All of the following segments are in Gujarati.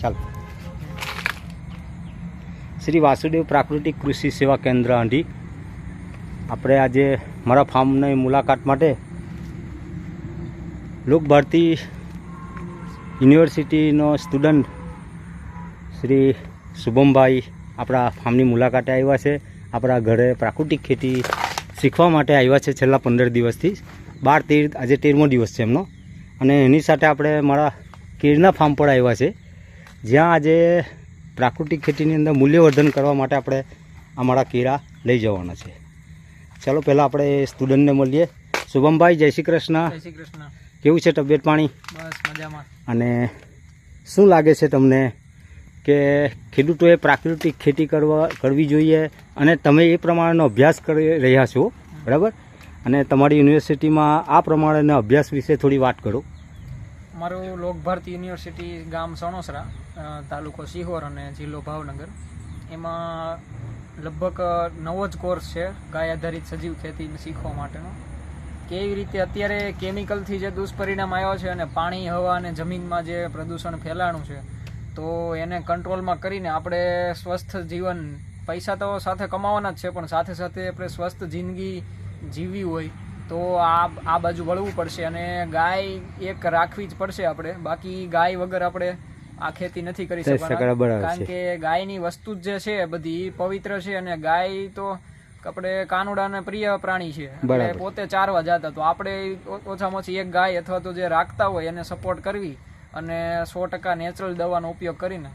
ચાલો. શ્રી વાસુદેવ પ્રાકૃતિક કૃષિ સેવા કેન્દ્ર આંધી. આપણે આજે મારા ફાર્મની મુલાકાત માટે લોક ભારતી યુનિવર્સિટીનો સ્ટુડન્ટ શ્રી શુભમભાઈ આપણા ફાર્મની મુલાકાતે આવ્યા છે. આપણા ઘરે પ્રાકૃતિક ખેતી શીખવા માટે આવ્યા છે છેલ્લા પંદર દિવસથી. બાર, તેર, આજે તેરમો દિવસ છે એમનો. અને એની સાથે આપણે મારા કેળના ફાર્મ પર આવ્યા છે. જ્યાં આજે પ્રાકૃતિક ખેતીની અંદર મૂલ્યવર્ધન કરવા માટે આપણે અમારા કેરા લઈ જવાના છે. ચાલો પહેલાં આપણે સ્ટુડન્ટને મળીએ. શુભમભાઈ જય શ્રી કૃષ્ણ. જય શ્રી કૃષ્ણ. કેવું છે તબિયત પાણી? બસ મજામાં. અને શું લાગે છે તમને કે ખેડૂતોએ પ્રાકૃતિક ખેતી કરવા કરવી જોઈએ અને તમે એ પ્રમાણેનો અભ્યાસ કરી રહ્યા છો? બરાબર? અને તમારી યુનિવર્સિટીમાં આ પ્રમાણેના અભ્યાસ વિશે થોડી વાત કરો. મારું લોક ભારતી યુનિવર્સિટી ગામ સણોસરા તાલુકો સિહોર અને જિલ્લો ભાવનગર. એમાં લગભગ નવો જ કોર્સ છે, ગાય આધારિત સજીવ ખેતી શીખવા માટેનો. કેવી રીતે અત્યારે કેમિકલથી જે દુષ્પરિણામ આવ્યો છે અને પાણી, હવા અને જમીનમાં જે પ્રદૂષણ ફેલાણું છે, તો એને કંટ્રોલમાં કરીને આપણે સ્વસ્થ જીવન, પૈસા તો સાથે કમાવાના જ છે, પણ સાથે સાથે આપણે સ્વસ્થ જિંદગી જીવવી હોય તો આ આ બાજુ વળવું પડશે અને ગાય એક રાખવી જ પડશે આપણે. બાકી ગાય વગર આપણે આ ખેતી નથી કરી શકતા શકવાના. કારણ કે ગાયની વસ્તુ જ જે છે બધી પવિત્ર છે અને ગાય તો આપણે કાનુડાને પ્રિય પ્રાણી છે. એટલે પોતે ચારવા જતા. તો આપણે ઓછામાં ઓછી એક ગાય અથવા તો જે રાખતા હોય એને સપોર્ટ કરવી અને સો ટકા નેચરલ દવાનો ઉપયોગ કરીને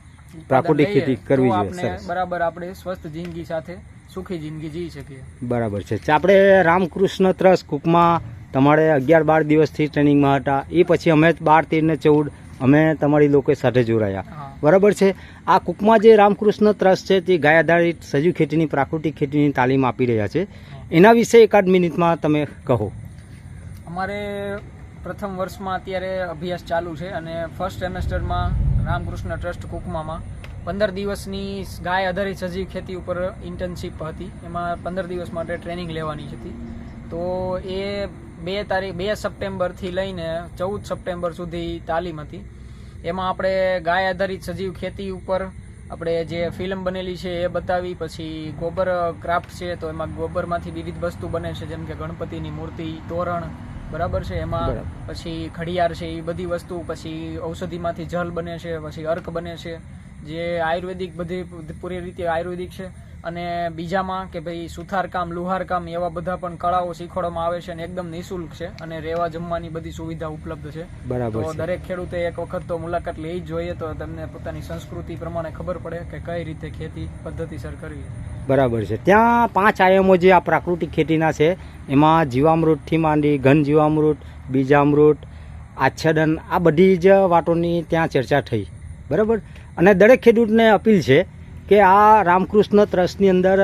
પ્રાકૃતિક ખેતી કરવી આપણે બરાબર આપણે સ્વસ્થ જિંદગી સાથે સુખી જિંદગી જીવી શકીએ. બરાબર છે. આપણે રામકૃષ્ણ ત્રસ્ત કુકમાં તમારે અગિયાર બાર દિવસથી ટ્રેનિંગમાં હતા. એ પછી અમે બાર તેર ને ચૌદ અમે તમારી લોકો સાથે જોડાયા. બરાબર છે? આ કુકમાં જે રામકૃષ્ણ ત્રસ્ત છે તે ગાય આધારિત સજીવ ખેતીની પ્રાકૃતિક ખેતીની તાલીમ આપી રહ્યા છે. એના વિશે એકાદ મિનિટમાં તમે કહો. અમારે પ્રથમ વર્ષમાં અત્યારે અભ્યાસ ચાલુ છે અને ફર્સ્ટ સેમેસ્ટરમાં રામકૃષ્ણ ટ્રસ્ટ કુકમામાં પંદર દિવસની ગાય આધારિત સજીવ ખેતી ઉપર ઇન્ટર્નશીપ હતી. એમાં પંદર દિવસ માટે ટ્રેનિંગ લેવાની હતી. તો એ બે તારીખ બે સપ્ટેમ્બરથી લઈને ચૌદ સપ્ટેમ્બર સુધી તાલીમ હતી. એમાં આપણે ગાય આધારિત સજીવ ખેતી ઉપર આપણે જે ફિલ્મ બનેલી છે એ બતાવી પછી ગોબર ક્રાફ્ટ છે તો એમાં ગોબરમાંથી વિવિધ વસ્તુ બને છે જેમ કે ગણપતિની મૂર્તિ તોરણ બરાબર છે? એમાં પછી ઘડિયાળ છે એ બધી વસ્તુ પછી ઔષધિમાંથી જલ બને છે પછી અર્ક બને છે. જે આયુર્વેદિક બધી પૂરી રીતે આયુર્વેદિક છે. અને બીજામાં કે ભાઈ સુથારકામ લુહારકામ એવા બધા પણ કળાઓ શીખવાડવામાં આવે છે અને એકદમ નિઃશુલ્ક છે અને રહેવા જમવાની બધી સુવિધા ઉપલબ્ધ છે. બરાબર તો દરેક ખેડૂતે એક વખત તો મુલાકાત લેવી જ જોઈએ તો તમને પોતાની સંસ્કૃતિ પ્રમાણે ખબર પડે કે કઈ રીતે ખેતી પદ્ધતિસર કરવી. બરાબર છે. ત્યાં પાંચ આયામો જે આ પ્રાકૃતિક ખેતીના છે એમાં જીવામૃતથી માંડી ઘન જીવામૃત બીજામૃત આચ્છાદન આ બધી જ વાતોની ત્યાં ચર્ચા થઈ. બરાબર? અને દરેક ખેડૂતને અપીલ છે કે આ રામકૃષ્ણ ટ્રસ્ટની અંદર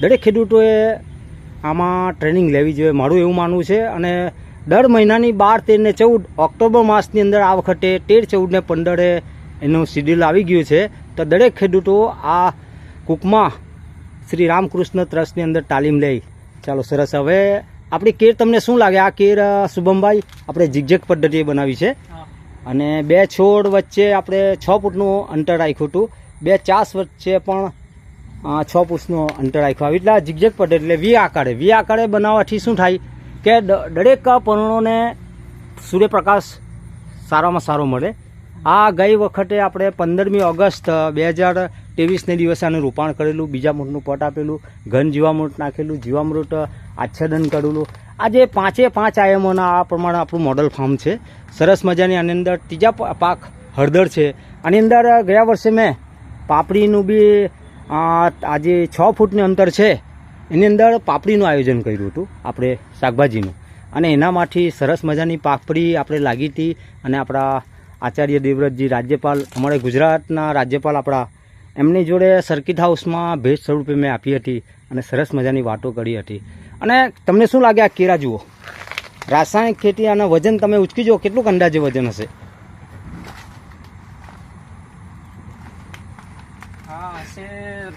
દરેક ખેડૂતોએ આમાં ટ્રેનિંગ લેવી જોઈએ. મારું એવું માનવું છે અને દર મહિનાની બાર, તેર ને ચૌદ ઓક્ટોબર માસની અંદર આ વખતે તેર, ચૌદ ને પંદરે એનું શિડ્યુલ આવી ગયું છે. તો દરેક ખેડૂતો આ કૂકમાં શ્રી રામકૃષ્ણ ટ્રસ્ટની અંદર તાલીમ લે. ચાલો, સરસ. હવે આપણી કેર તમને શું લાગે? આ કેર શુભમભાઈ, આપણે જીગજેક પદ્ધતિએ બનાવી છે. અને બે છોડ વચ્ચે આપણે છ ફૂટનું અંતર રાખ્યું હતું. બે ચાસ વચ્ચે પણ છ ફૂટનું અંતર રાખ્યું. આવી એટલે ઝિગઝેગ પડે એટલે વી આકારે. વી આકારે બનાવવાથી શું થાય કે દરેક પર્ણોને સૂર્યપ્રકાશ સારામાં સારો મળે. આ ગઈ વખતે આપણે પંદરમી ઓગસ્ટ, બે હજાર ત્રેવીસને દિવસે આનું રોપાણ કરેલું, બીજા મૂળનું પટ આપેલું, ઘન જીવામૃત નાખેલું, જીવામૃત આચ્છાદન કરેલું. આજે પાંચે પાંચ આયમોના આ પ્રમાણે આપણું મોડલ ફાર્મ છે. સરસ મજાની આની અંદર ત્રીજા પાક હળદર છે. આની અંદર ગયા વર્ષે મેં પાપડીનું બી આજે છ ફૂટનું અંતર છે. એની અંદર પાપડીનું આયોજન કર્યું હતું આપણે શાકભાજીનું. અને એનામાંથી સરસ મજાની પાપડી આપણે લાગી હતી અને આપણા આચાર્ય દેવવ્રતજી રાજ્યપાલ, અમારે ગુજરાતના રાજ્યપાલ આપણા એમની જોડે સર્કિટ હાઉસમાં ભેજ સ્વરૂપે મેં આપી હતી અને સરસ મજાની વાતો કરી હતી. અને તમને શું લાગે આ કેરા જુઓ? રાસાયણિક ખેતી અને વજન તમે ઉચકી જુઓ કેટલું અંદાજે વજન હશે?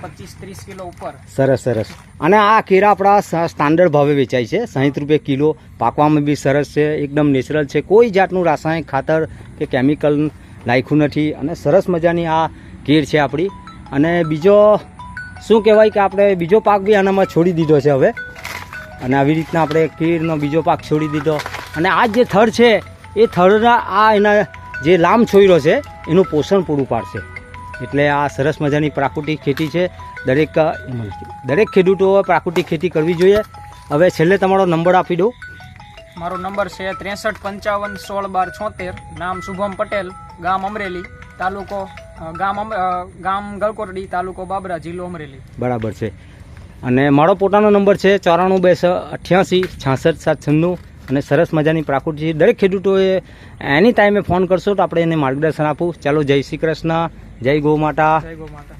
પચીસ ત્રીસ કિલો ઉપર. સરસ સરસ. અને આ કેરા આપણા સ્ટાન્ડર્ડ ભાવે વેચાય છે. સાહીઠ રૂપિયા કિલો. પાકવામાં બી સરસ છે એકદમ નેચરલ છે. કોઈ જાતનું રાસાયણિક ખાતર કે કેમિકલ નાખ્યું નથી અને સરસ મજાની આ કેર છે આપણી. અને બીજો શું કહેવાય કે આપણે બીજો પાક બી આનામાં છોડી દીધો છે હવે. અને આવી રીતના આપણે કીરનો બીજો પાક છોડી દીધો. અને આ જે થર છે, એ થરના આ એના જે લાંબ છોયરો છે, એનું પોષણ પૂરું પાડશે. એટલે આ સરસ મજાની પ્રાકૃતિક ખેતી છે. દરેક દરેક ખેડૂતોએ પ્રાકૃતિક ખેતી કરવી જોઈએ. હવે છેલ્લે તમારો નંબર આપી દો મારો નંબર છે ત્રેસઠ પંચાવન સોળ બાર છોતેર. નામ શુભમ પટેલ, ગામ અમરેલી, તાલુકો ગામ ગામ ગલકોરડી તાલુકો બાબરા જિલ્લો અમરેલી. બરાબર છે. અને મારો પોતાનો નંબર છે ચોરાણું બે અઠ્યાસી છાસઠ સાત છન્નું. અને સરસ મજાની પ્રાકૃતિક દરેક ખેડૂતોએ એની ટાઈમે ફોન કરશો તો આપણે એને માર્ગદર્શન આપું. ચાલો જય શ્રી કૃષ્ણ. જય ગૌ માતા. જય ગો માતા.